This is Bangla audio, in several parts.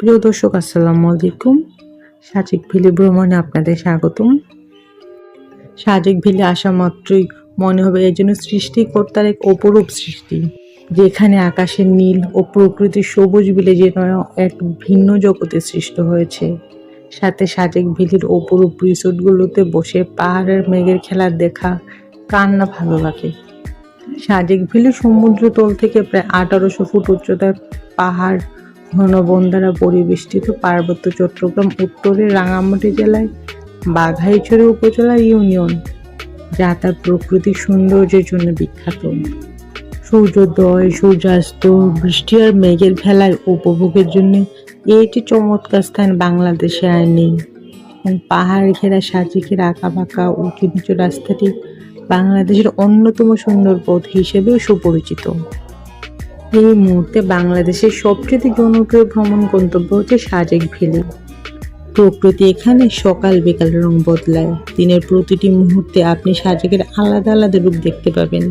প্রিয় দর্শক, আসসালামু আলাইকুম। সাজেক ভ্যালি ভ্রমণে আপনাদের স্বাগতম। সাজেক ভ্যালি আসা মাত্রই মনে হবে এর জন্য সৃষ্টিকর্তার এক অপরূপ সৃষ্টি, যেখানে আকাশের নীল ও প্রকৃতির সবুজ বিলে যেন এক ভিন্ন জগতে সৃষ্ট হয়েছে। সাথে সাজেক ভ্যালির অপরূপ রিসোর্টগুলোতে বসে পাহাড়ের মেঘের খেলা দেখা কার না ভালো লাগে। সাজেক ভ্যালি সমুদ্র তল থেকে প্রায় আঠারোশো ফুট উচ্চতার পাহাড় ঘন দ্বারা পরিবেষ্টিত পার্বত্য চট্টগ্রাম উত্তরে রাঙামাটি জেলায় বাঘাইছড়ি উপজেলার ইউনিয়ন যা তার প্রকৃতিক সৌন্দর্যের জন্য বিখ্যাত। সূর্যোদয়, সূর্যাস্ত, বৃষ্টি আর মেঘের খেলায় উপভোগের জন্য এটি চমৎকার স্থান বাংলাদেশে আর নেই। পাহাড় ঘেরা সাজিকের আঁকা বাঁকা উঁচু নিচু রাস্তাটি বাংলাদেশের অন্যতম সুন্দর পথ হিসেবেও সুপরিচিত। এই মুহূর্তে বাংলাদেশের সবচেয়ে জনপ্রিয় ভ্রমণ গন্তব্য হচ্ছে সাজেক ভ্যালি। প্রকৃতি এখানে সকাল বিকাল রং বদলায়। দিনের প্রতিটি মুহূর্তে আপনি সাজেকের আলাদা আলাদা রূপ দেখতে পাবেন।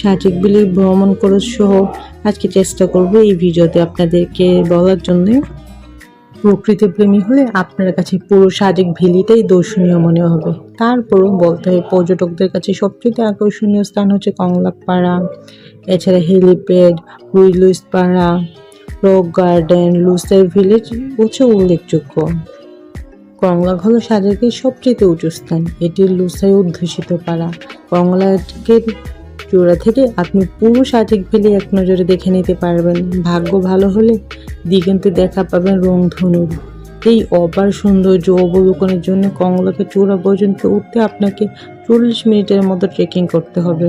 সাজেক ভ্যালি ভ্রমণ করার সহ আজকে চেষ্টা করব এই ভিডিওতে আপনাদেরকে বলার জন্য। প্রকৃতি প্রেমী হলে আপনার কাছে পুরো সাজেক ভ্যালিটাই দর্শনীয় মনে হবে। তারপরও বলতে হয়, পর্যটকদের কাছে সবচেয়ে আকর্ষণীয় স্থান হচ্ছে কংলাপাড়া এছাড়া হেলিপ্যাড পাড়া রক গার্ডেন, লুসের ভিলেজ হচ্ছে উল্লেখযোগ্য। কংলা হলো সাজেকের সবচেয়ে উঁচু স্থান। এটি লুসাই অধ্যুষিত পাড়া। কংলাকের চূড়া থেকে আপনি পুরো সাজেক ভ্যালি এক নজরে দেখে নিতে পারবেন। ভাগ্য ভালো হলে দিগন্তে দেখা পাবেন রং রংধনুর। এই অপার সৌন্দর্য অবলোকনের জন্য কংলাকে চূড়া পর্যন্ত উঠতে আপনাকে চল্লিশ মিনিটের মতো ট্রেকিং করতে হবে।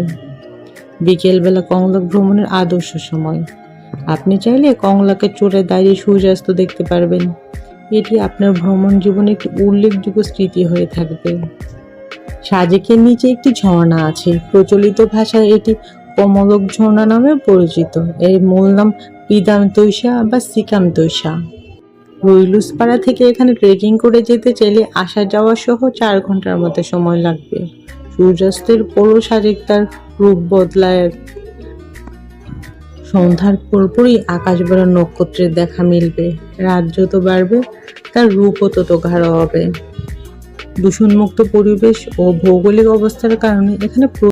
বিকেলবেলা কংলা ভ্রমণের আদর্শ সময়। আপনি চাইলে কংলাকে চড়ে দাঁড়িয়ে সূর্যাস্ত দেখতে পারবেন। এটি আপনার ভ্রমণ জীবনে একটি উল্লেখযোগ্য স্মৃতি হয়ে থাকবে। সাজেকের নিচে একটি ঝর্ণা আছে। প্রচলিত ভাষায় এটি কমলক ঝর্ণা নামে পরিচিত। এর মূল নাম পিদাম তৈশা বা সিকাম তৈশা রইলুসপাড়া থেকে এখানে ট্রেকিং করে যেতে চাইলে আসা যাওয়া সহ চার ঘণ্টার মতো সময় লাগবে। সূর্যাস্তের পরও সাজেক তার রূপ বদলায়। সন্ধ্যার পরপরই আকাশ ভরা নক্ষত্রের দেখা মিলবে। রাত যত বাড়বে, তার রূপও তত গাঢ় হবে। দূষণমুক্ত পরিবেশ ও ভৌগোলিক অবস্থার কারণে এখানে